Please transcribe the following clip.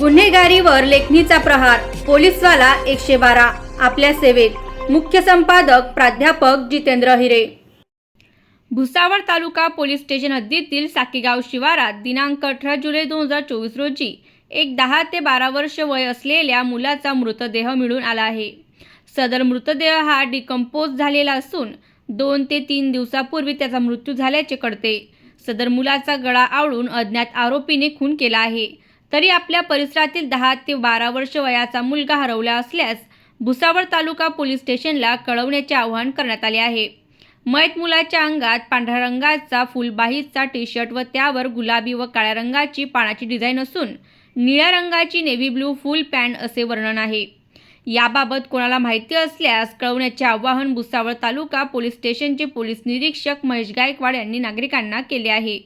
गुन्हेगारीवर लेखणीचा प्रहार पोलीसवाला एकशे बारा आपल्या सेवेत. मुख्य संपादक प्राध्यापक जितेंद्र हिरे. भुसावळ तालुका पोलीस स्टेशन हद्दीतील साकीगाव शिवारात दिनांक अठरा जुलै दोन हजार चोवीस रोजी एक दहा ते बारा वर्ष वय असलेल्या मुलाचा मृतदेह मिळून आला आहे. सदर मृतदेह हा डिकम्पोज झालेला असून दोन ते तीन दिवसापूर्वी त्याचा मृत्यू झाल्याचे कळते. सदर मुलाचा गळा आवळून अज्ञात आरोपीने खून केला आहे. तरी आपल्या परिसरातील दहा ते बारा वर्ष वयाचा मुलगा हरवला असल्यास भुसावळ तालुका पोलीस स्टेशनला कळवण्याचे आवाहन करण्यात आले आहे. मयत मुलाच्या अंगात पांढऱ्या रंगाचा फुलबाहीचा टी शर्ट व त्यावर गुलाबी व काळ्या रंगाची पानाची डिझाईन असून निळ्या रंगाची नेव्ही ब्लू फुल पॅन्ट असे वर्णन आहे. याबाबत कोणाला माहिती असल्यास कळवण्याचे आवाहन भुसावळ तालुका पोलीस स्टेशनचे पोलीस निरीक्षक महेश गायकवाड यांनी नागरिकांना केले आहे.